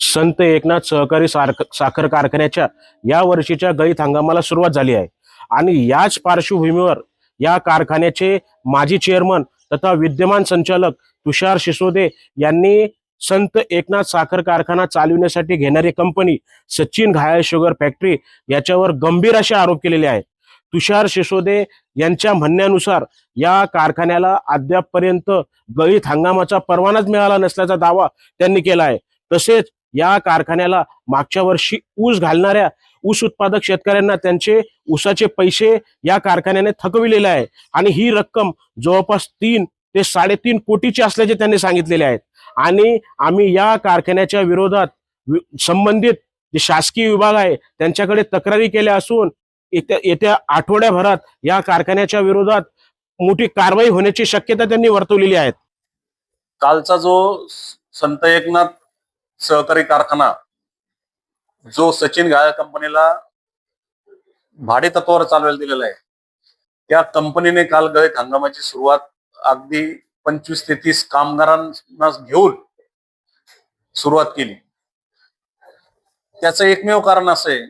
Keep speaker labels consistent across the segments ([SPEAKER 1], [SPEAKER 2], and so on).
[SPEAKER 1] संत एकनाथ सहकारी साखर कारखान्याच्या या वर्षीच्या गळीत हंगामाला सुरुवात झाली आहे. आणि याच पार्श्वभूमीवर या कारखान्याचे माजी चेअरमन तथा विद्यमान संचालक तुषार शिसोदे यांनी संत एकनाथ साखर कारखाना चालविण्यासाठी घेणारी कंपनी सचिन घायल शुगर फॅक्टरी याच्यावर गंभीर असे आरोप केलेले आहेत. तुषार शिसोदे यांच्या म्हणण्यानुसार या कारखान्याला अद्यापपर्यंत गळीत हंगामाचा परवानाच मिळाला नसल्याचा दावा त्यांनी केला आहे. तसेच या कारखान्याला मागच्या वर्षी ऊस घालणाऱ्या ऊस उत्पादक शेतकऱ्यांना त्यांचे ऊसाचे पैसे या कारखान्याने थकविलेले आहे. आणि ही रक्कम जवळपास तीन ते साडेतीन कोटीची असल्याचे त्यांनी सांगितलेले आहेत. आणि आम्ही या कारखान्याच्या विरोधात संबंधित जे शासकीय विभाग आहे त्यांच्याकडे तक्रारी केल्या असून येत्या येत्या आठवड्याभरात या कारखान्याच्या विरोधात मोठी कारवाई होण्याची शक्यता त्यांनी वर्तवलेली आहे.
[SPEAKER 2] कालचा जो संत एकनाथ सहकारी कारखाना जो सचिन घायल कंपनीला भाडे तत्वावर चालवायला दिलेला आहे त्या कंपनीने काल गळीत हंगामाची सुरुवात अगदी पंचवीस ते तीस कामगारांना घेऊन सुरुवात केली. त्याचं एकमेव कारण असं आहे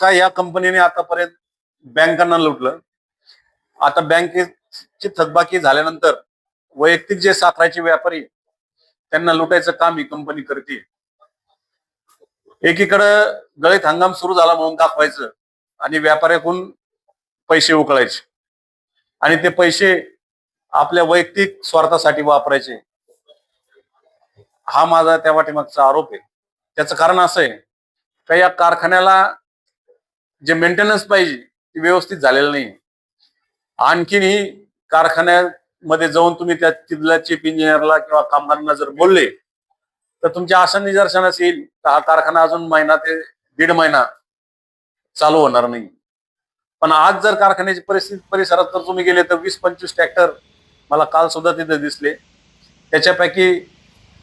[SPEAKER 2] का या कंपनीने आतापर्यंत बँकांना लुटलं. आता बँकेची थकबाकी झाल्यानंतर वैयक्तिक जे साखराचे व्यापारी त्यांना लुटायचं काम ही कंपनी करते. एकीकडं गळीत हंगाम सुरू झाला म्हणून दाखवायचं आणि व्यापाऱ्याकडून पैसे उकळायचे. आणि ते पैसे आपल्या वैयक्तिक स्वार्थासाठी वापरायचे. हा माझा त्या वाटेमागचा आरोप आहे. त्याचं कारण असं आहे का या कारखान्याला जे मेंटेनन्स पाहिजे ते व्यवस्थित झालेलं नाही. आणखीनही मध्ये जाऊन तुम्ही त्या तिथल्या चीफ इंजिनियरला किंवा कामगारांना जर बोलले तर तुमच्या अशा निदर्शनास येईल. तर हा कारखाना अजून महिना ते दीड महिना चालू होणार नाही. पण आज जर कारखान्याची परिस्थिती परिसरात तर तुम्ही गेले तर वीस पंचवीस ट्रॅक्टर मला काल सुद्धा तिथे दिसले. त्याच्यापैकी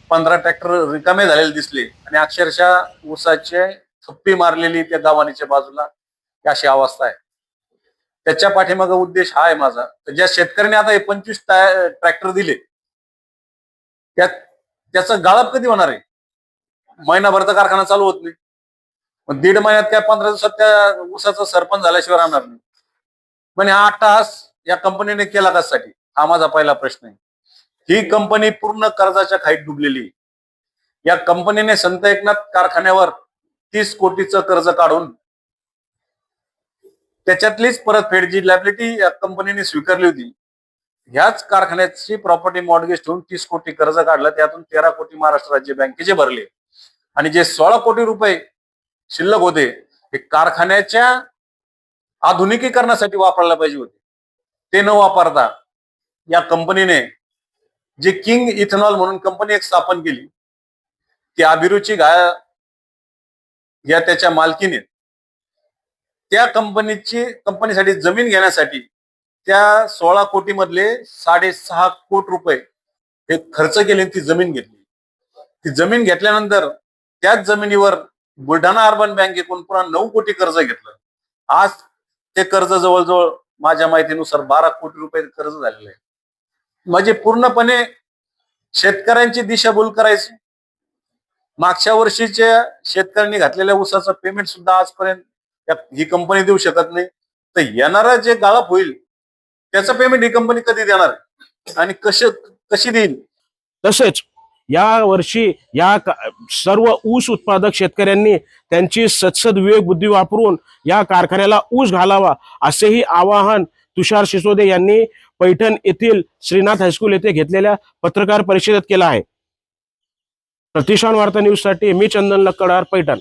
[SPEAKER 2] पंधरा ट्रॅक्टर रिकामे झालेले दिसले. आणि अक्षरशः ऊसाचे थप्पी मारलेली त्या गावानीच्या बाजूला अशी अवस्था आहे. त्याच्या पाठीमागा उद्देश हा आहे माझा. तर ज्या शेतकऱ्याने आता हे पंचवीस ट्रॅक्टर दिले त्यात त्याचं गाळप कधी होणार आहे? महिनाभरचा कारखाना चालू होत नाही. मग दीड महिन्यात काय पंधरा दिवसात त्या ऊसाचा सरपंच झाल्याशिवाय राहणार नाही. पण हा तास या कंपनीने केला कशासाठी? हा माझा पहिला प्रश्न आहे. ही कंपनी पूर्ण कर्जाच्या खाईत डुबलेली आहे. या कंपनीने संत एकनाथ कारखान्यावर तीस कोटीचं कर्ज काढून त्याच्यातलीच परतफेड जी लॅबिलिटी कंपनीने स्वीकारली होती. ह्याच कारखान्याची प्रॉपर्टी मॉडगेज ठेवून तीस कोटी कर्ज काढलं त्यातून तेरा कोटी महाराष्ट्र राज्य बँकेचे भरले. आणि जे सोळा कोटी रुपये शिल्लक होते हे कारखान्याच्या आधुनिकीकरणासाठी वापरायला पाहिजे होते. ते न वापरता या कंपनीने जे किंग इथेनॉल म्हणून कंपनी एक स्थापन केली ती अभिरुची गाय या त्याच्या मालकीने त्या कंपनीची कंपनीसाठी जमीन घेण्यासाठी त्या सोळा कोटी मधले साडेसहा कोटी रुपये हे खर्च केले आणि ती जमीन घेतली. ती जमीन घेतल्यानंतर त्याच जमिनीवर बुलढाणा अर्बन बँकेकडून पुन्हा नऊ कोटी कर्ज घेतलं. आज ते कर्ज जवळजवळ माझ्या माहितीनुसार बारा कोटी रुपये कर्ज झालेलं आहे. म्हणजे पूर्णपणे शेतकऱ्यांची दिशाभूल करायची. मागच्या वर्षीच्या शेतकऱ्यांनी घातलेल्या ऊसाचं पेमेंट सुद्धा आजपर्यंत ही कंपनी देऊ शकत नाही. तर येणारा जे गाळप होईल त्याचं पेमेंट ही कंपनी कधी देणार आणि कश कशी देईल?
[SPEAKER 1] तसेच या वर्षी या सर्व ऊस उत्पादक शेतकऱ्यांनी त्यांची सत्सद विवेक बुद्धी वापरून या कारखान्याला ऊस घालावा असेही आवाहन तुषार सिसोदे यांनी पैठण येथील श्रीनाथ हायस्कूल येथे घेतलेल्या पत्रकार परिषदेत केला आहे. प्रतिष्ठान वार्ता न्यूजसाठी मी चंदन लक्कडार पैठण.